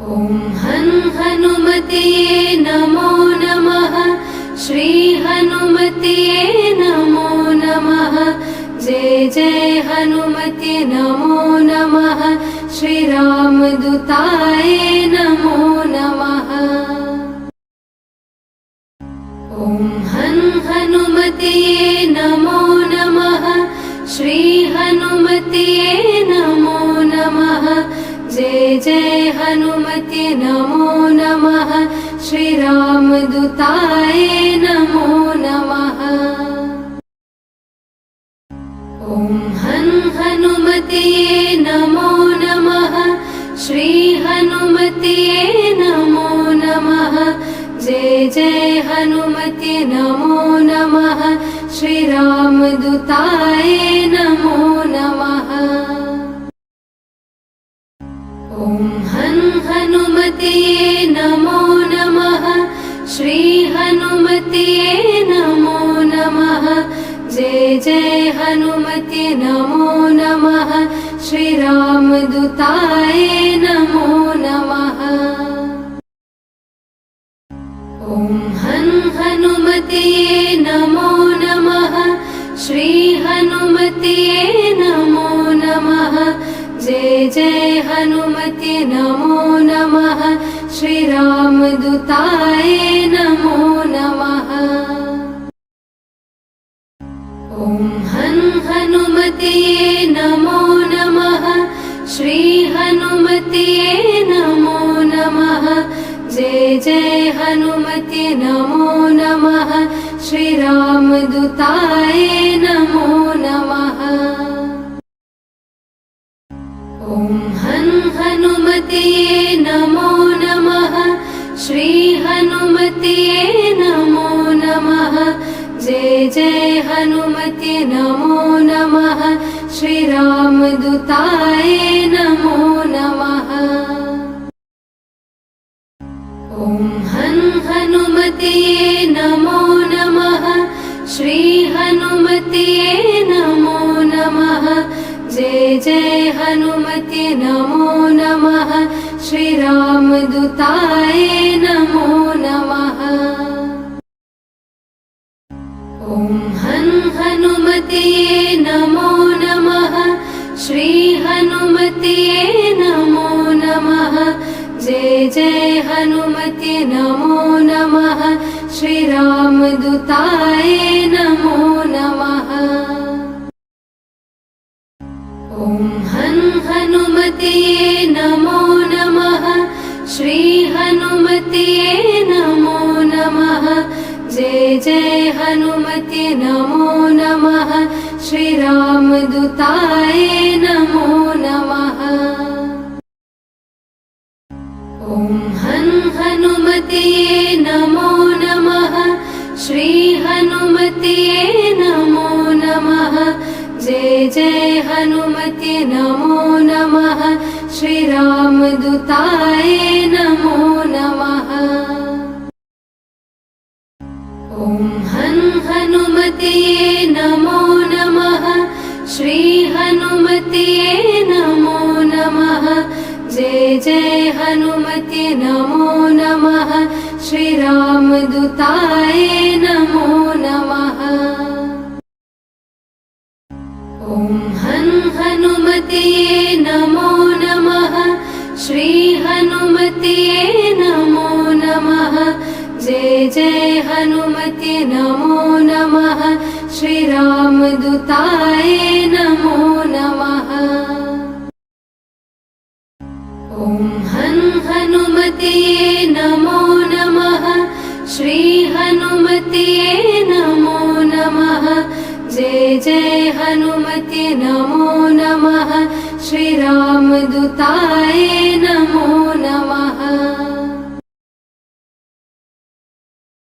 ॐ हन् हनुमतये नमो नमः। श्रीहनुमतये नमो नमः। जय जय हनुमते नमो नमः। श्रीरामदूताय नमो नमः। ॐ हन् हनुमतये नमो नमः। श्रीहनुमतये नमो नमः जय जय हनुमते नमो नमः। श्रीरामदूताय नमो नमः। ॐ हन् हनुमतये नमो नमः। श्रीहनुमतये नमो नमः। जय जय हनुमते नमो नमः। श्रीरामदूताय हन् हनुमतये नमो। नमः श्रीहनुमतये नमो नमः। जय जय हनुमते नमो नमः। श्रीरामदूताय नमो नमः। ॐ हन् हनुमतये नमो नमः। श्रीहनुमतये नमो नमः। जय जय हनुमते नमो नमः श्रीरामदूताय नमो नमः। ॐ हन् हनुमतये नमो नमः। श्रीहनुमतये नमो नमः। जय जय हनुमते नमो नमः। श्रीरामदूताय नमो नमः नमो नमः। जय जय हनुमते नमो नमः। श्रीरामदूताय नमो नमः। ॐ हन् हनुमतये नमो नमः। श्रीहनुमतये नमो नमः। जय जय हनुमते नमो नमः श्रीरामदूताय नमो नमः। ॐ हन् हनुमतये नमो नमः। श्रीहनुमतये नमो नमः। जय जय हनुमते नमो नमः। श्रीरामदूताय श्रीहनुमतये नमो नमः। जय जय हनुमते नमो नमः। श्रीरामदूताय नमो नमः। ॐ हन् हनुमतये नमो नमः। श्रीहनुमतये नमो नमः। जय जय हनुमते नमो नमः। श्रीरामदूताय नमः ॐ हन् हनुमतये नमो नमः। श्रीहनुमतये नमो नमः। जय जय हनुमते नमो नमः। श्रीरामदूताय नमो नमः। ॐ हन् हनुमतये नमो नमः। श्रीहनुमतये नमो नमः जय जय हनुमते नमो नमः। श्रीरामदूताय नमो नमः। ॐ हन् हनुमतये नमो नमः। श्रीहनुमतये नमो नमः। जय जय हनुमते नमो नमः। श्रीरामदूताय